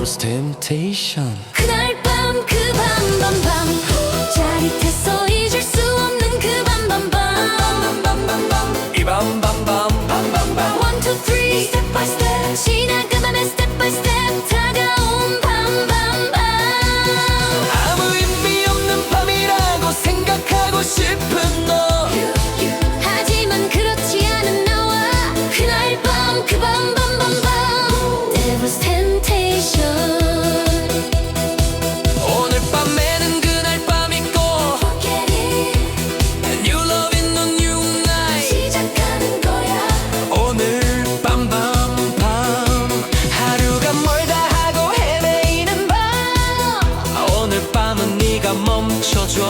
first temptation 그날 밤 그 밤 밤밤 짜릿해 小酌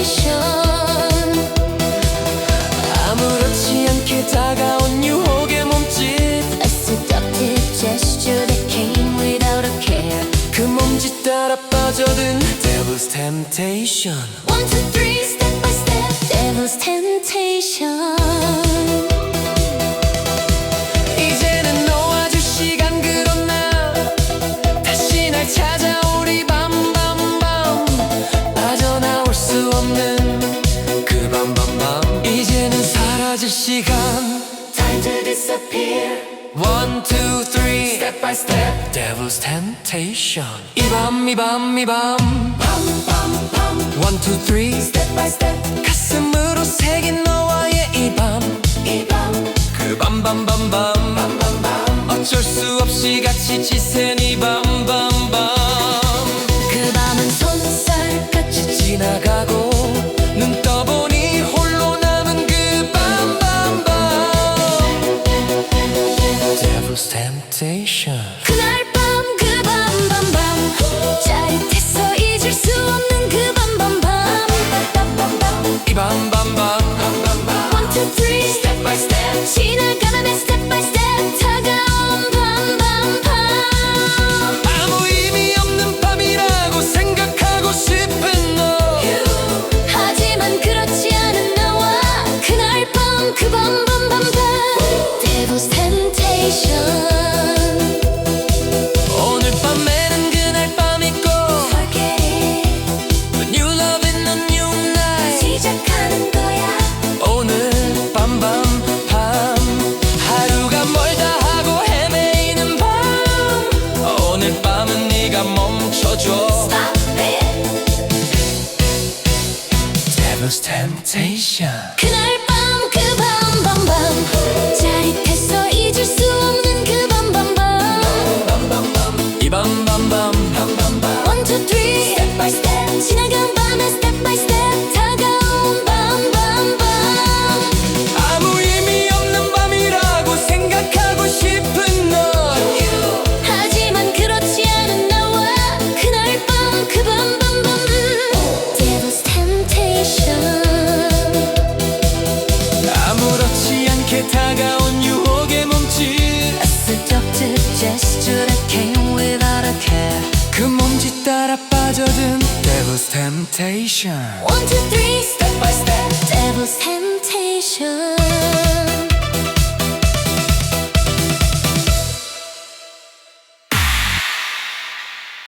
컨디션 아무렇지 않게 다가온 유혹의 몸짓 A seductive gesture that came without a care 그 몸짓 따라 빠져든 Devil's Temptation One, two, three, step by step Devil's Temptation 시간. Time to disappear. One, two, three. Step by step. Devil's temptation. 이밤 이밤 이밤. Bum, bum, bum One, two, three. Step by step. 가슴 endless temptation. Yes, j u d came without a care 그 몸짓 따라 빠져든 Devil's Temptation One, two, three, step by step Devil's Temptation